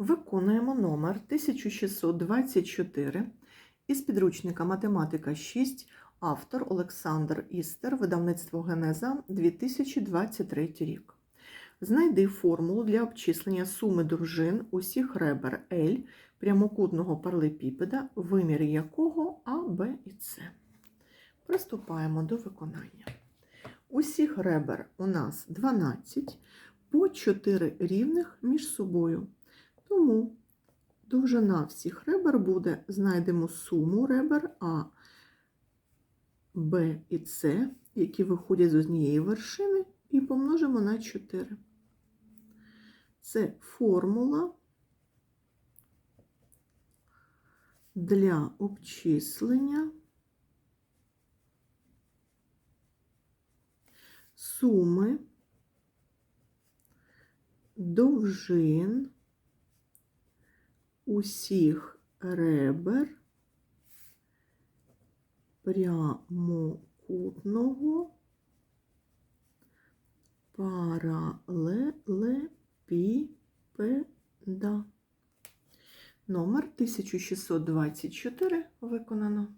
Виконуємо номер 1624 із підручника Математика 6, автор Олександр Істер, видавництво Генеза 2023 рік. Знайди формулу для обчислення суми довжин усіх ребер L прямокутного паралепіпеда, виміри якого А, Б і С. Приступаємо до виконання. Усіх ребер у нас 12 по 4 рівних між собою. Тому довжина всіх ребер буде, знайдемо суму ребер А, Б і С, які виходять з однієї вершини, і помножимо на 4. Це формула для обчислення суми довжин усіх ребер прямокутного паралелепіпеда. Номер 1624 виконано.